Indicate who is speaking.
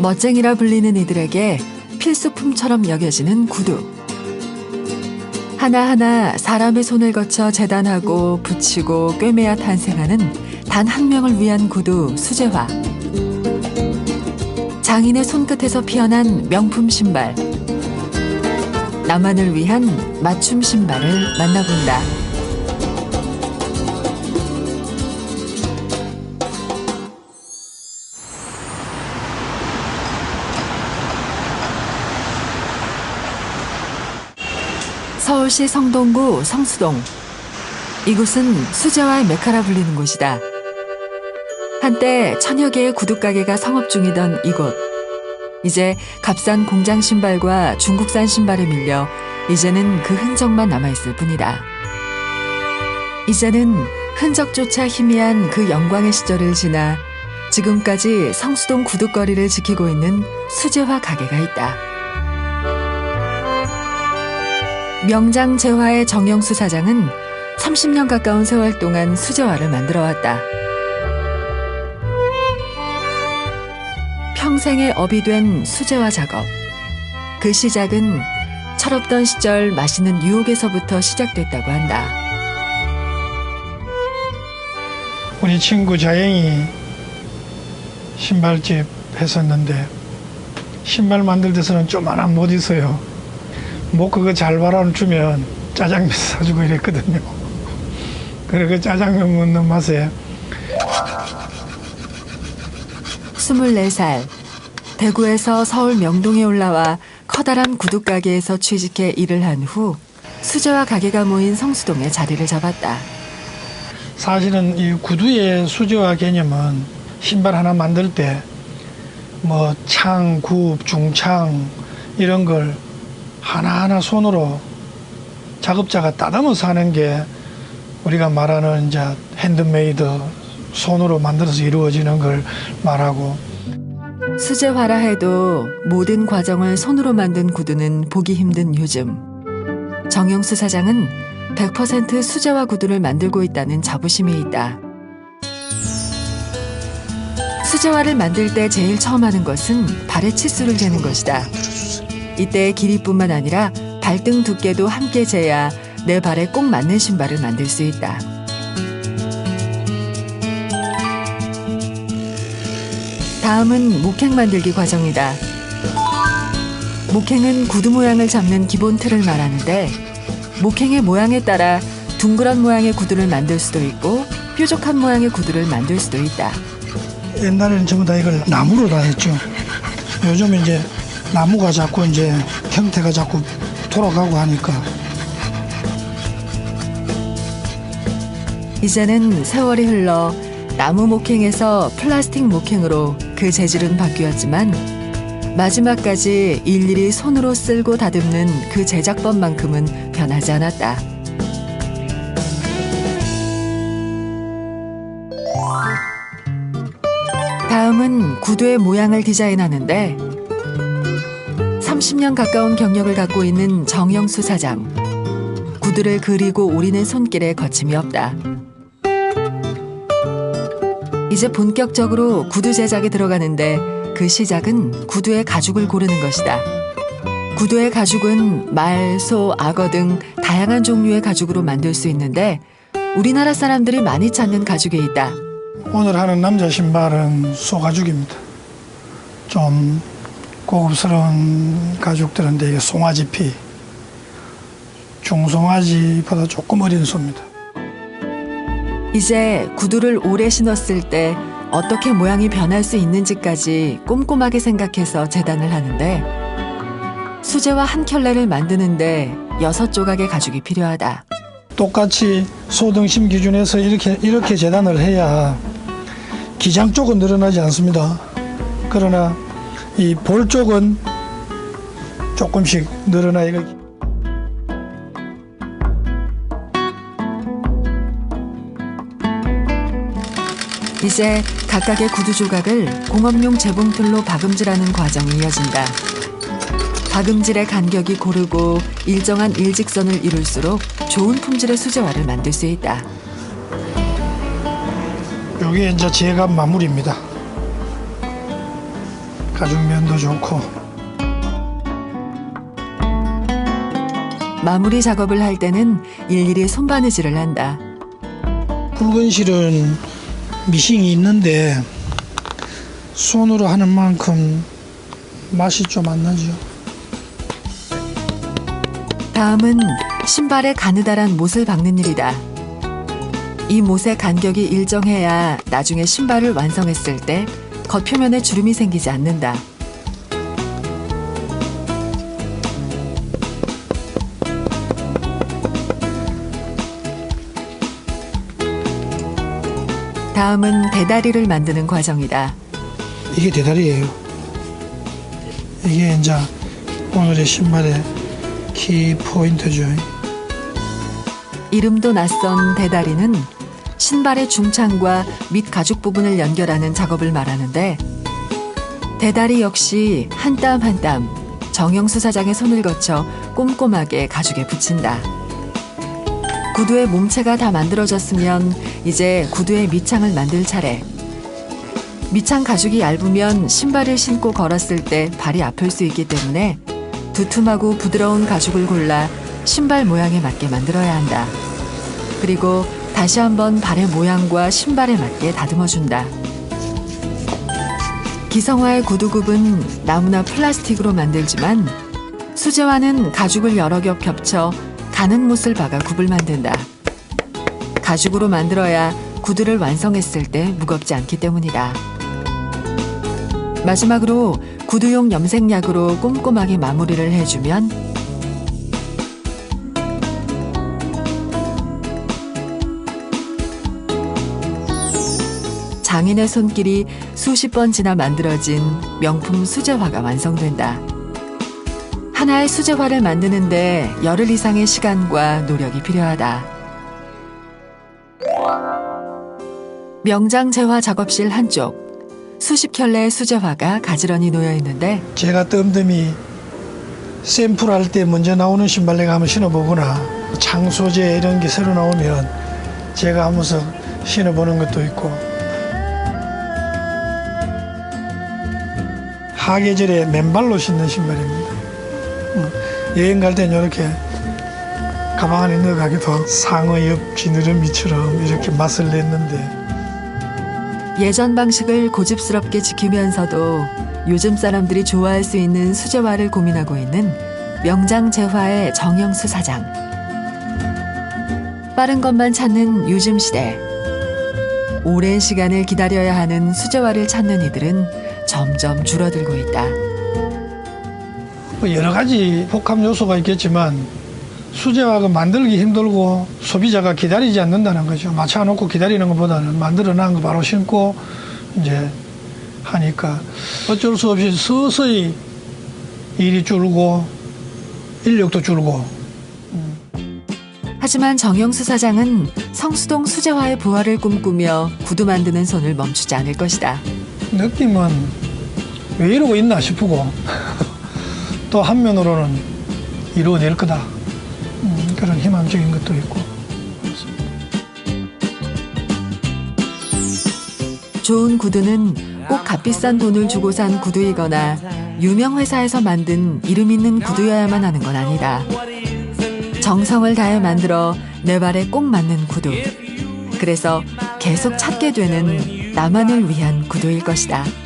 Speaker 1: 멋쟁이라 불리는 이들에게 필수품처럼 여겨지는 구두. 하나하나 사람의 손을 거쳐 재단하고 붙이고 꿰매야 탄생하는 단 한 명을 위한 구두 수제화. 장인의 손끝에서 피어난 명품 신발. 나만을 위한 맞춤 신발을 만나본다. 서울시 성동구 성수동. 이곳은 수제화의 메카라 불리는 곳이다. 한때 천여 개의 구두가게가 성업 중이던 이곳. 이제 값싼 공장 신발과 중국산 신발에 밀려 이제는 그 흔적만 남아있을 뿐이다. 이제는 흔적조차 희미한 그 영광의 시절을 지나 지금까지 성수동 구두거리를 지키고 있는 수제화 가게가 있다. 명장 재화의 정영수 사장은 30년 가까운 세월 동안 수제화를 만들어 왔다. 평생의 업이 된 수제화 작업. 그 시작은 철없던 시절 맛있는 유혹에서부터 시작됐다고 한다.
Speaker 2: 우리 친구 자영이 신발집 했었는데 신발 만들 때서는 조만한 못 있어요. 뭐 그거 잘 바라주면 짜장면 사주고 이랬거든요. 그래 그 짜장면 먹는 맛에
Speaker 1: 24살 대구에서 서울 명동에 올라와 커다란 구두가게에서 취직해 일을 한 후 수제화 가게가 모인 성수동에 자리를 잡았다.
Speaker 2: 사실은 이 구두의 수제화 개념은 신발 하나 만들 때 뭐 창, 굽, 중창 이런 걸 하나하나 손으로 작업자가 따듬어서 하는 게 우리가 말하는 이제 핸드메이드 손으로 만들어서 이루어지는 걸 말하고
Speaker 1: 수제화라 해도 모든 과정을 손으로 만든 구두는 보기 힘든 요즘. 정영수 사장은 100% 수제화 구두를 만들고 있다는 자부심이 있다. 수제화를 만들 때 제일 처음 하는 것은 발의 치수를 재는 것이다. 이때 길이뿐만 아니라 발등 두께도 함께 재야 내 발에 꼭 맞는 신발을 만들 수 있다. 다음은 목행 만들기 과정이다. 목행은 구두 모양을 잡는 기본 틀을 말하는데 목행의 모양에 따라 둥그런 모양의 구두를 만들 수도 있고 뾰족한 모양의 구두를 만들 수도 있다.
Speaker 2: 옛날에는 전부 다 이걸 나무로 다 했죠. 요즘 이제 나무가 자꾸 이제 형태가 자꾸 돌아가고 하니까
Speaker 1: 이제는 세월이 흘러 나무 목행에서 플라스틱 목행으로 그 재질은 바뀌었지만 마지막까지 일일이 손으로 쓸고 다듬는 그 제작법만큼은 변하지 않았다. 다음은 구두의 모양을 디자인하는데 30년 가까운 경력을 갖고 있는 정영수 사장. 구두를 그리고 오리는 손길에 거침이 없다. 이제 본격적으로 구두 제작에 들어가는데 그 시작은 구두의 가죽을 고르는 것이다. 구두의 가죽은 말, 소, 악어 등 다양한 종류의 가죽으로 만들 수 있는데 우리나라 사람들이 많이 찾는 가죽에 있다.
Speaker 2: 오늘 하는 남자 신발은 소가죽입니다. 좀 고급스러운 가죽들인데 이게 송아지피, 중송아지보다 조금 어린 소입니다.
Speaker 1: 이제 구두를 오래 신었을 때 어떻게 모양이 변할 수 있는지까지 꼼꼼하게 생각해서 재단을 하는데 수제화 한 켤레를 만드는데 여섯 조각의 가죽이 필요하다.
Speaker 2: 똑같이 소등심 기준에서 이렇게 이렇게 재단을 해야 기장 쪽은 늘어나지 않습니다. 그러나 이 볼 쪽은 조금씩 늘어나 이거
Speaker 1: 이제 각각의 구두 조각을 공업용 재봉틀로 박음질하는 과정이 이어진다. 박음질의 간격이 고르고 일정한 일직선을 이룰수록 좋은 품질의 수제화를 만들 수 있다.
Speaker 2: 여기 이제 제갑 마무리입니다. 가죽면도 좋고
Speaker 1: 마무리 작업을 할 때는 일일이 손바느질을 한다.
Speaker 2: 붉은 실은 미싱이 있는데 손으로 하는 만큼 맛이 좀 안 나죠.
Speaker 1: 다음은 신발에 가느다란 못을 박는 일이다. 이 못의 간격이 일정해야 나중에 신발을 완성했을 때 겉표면에 주름이 생기지 않는다. 다음은 대다리를 만드는 과정이다.
Speaker 2: 이게 대다리예요. 이게 이제 오늘의 신발의 키 포인트죠.
Speaker 1: 이름도 낯선 대다리는 신발의 중창과 밑 가죽 부분을 연결하는 작업을 말하는데 대다리 역시 한 땀 한 땀 정영수 사장의 손을 거쳐 꼼꼼하게 가죽에 붙인다. 구두의 몸체가 다 만들어졌으면 이제 구두의 밑창을 만들 차례. 밑창 가죽이 얇으면 신발을 신고 걸었을 때 발이 아플 수 있기 때문에 두툼하고 부드러운 가죽을 골라 신발 모양에 맞게 만들어야 한다. 그리고 다시 한번 발의 모양과 신발에 맞게 다듬어준다. 기성화의 구두굽은 나무나 플라스틱으로 만들지만 수제화는 가죽을 여러 겹 겹쳐 가는 못을 박아 굽을 만든다. 가죽으로 만들어야 구두를 완성했을 때 무겁지 않기 때문이다. 마지막으로 구두용 염색약으로 꼼꼼하게 마무리를 해주면 장인의 손길이 수십 번 지나 만들어진 명품 수제화가 완성된다. 하나의 수제화를 만드는데 열흘 이상의 시간과 노력이 필요하다. 명장 재화 작업실 한쪽 수십 켤레의 수제화가 가지런히 놓여 있는데
Speaker 2: 제가 뜸뜸이 샘플할 때 먼저 나오는 신발 내가 한번 신어보거나 창소재 이런 게 새로 나오면 제가 한 번씩 신어보는 것도 있고 하계절에 맨발로 신는 신발입니다. 어, 여행 갈땐 이렇게 가방 안에 넣어가기도 상어 옆 지느러미처럼 이렇게 맛을 냈는데
Speaker 1: 예전 방식을 고집스럽게 지키면서도 요즘 사람들이 좋아할 수 있는 수제화를 고민하고 있는 명장 재화의 정영수 사장. 빠른 것만 찾는 요즘 시대. 오랜 시간을 기다려야 하는 수제화를 찾는 이들은 점점 줄어들고 있다.
Speaker 2: 뭐 여러 가지 복합 요소가 있겠지만 수제화가 만들기 힘들고 소비자가 기다리지 않는다는 거죠. 맞춰놓고 기다리는 것보다는 만들어 놓은 거 바로 신고 이제 하니까 어쩔 수 없이 서서히 일이 줄고 인력도 줄고
Speaker 1: 하지만 정영수 사장은 성수동 수제화의 부활을 꿈꾸며 구두 만드는 손을 멈추지 않을 것이다.
Speaker 2: 느낌은 왜 이러고 있나 싶고 또 한면으로는 이루어낼 거다 음, 그런 희망적인 것도 있고
Speaker 1: 좋은 구두는 꼭 값비싼 돈을 주고 산 구두이거나 유명 회사에서 만든 이름 있는 구두여야만 하는 건 아니다. 정성을 다해 만들어 내 발에 꼭 맞는 구두. 그래서 계속 찾게 되는 나만을 위한 구두일 것이다.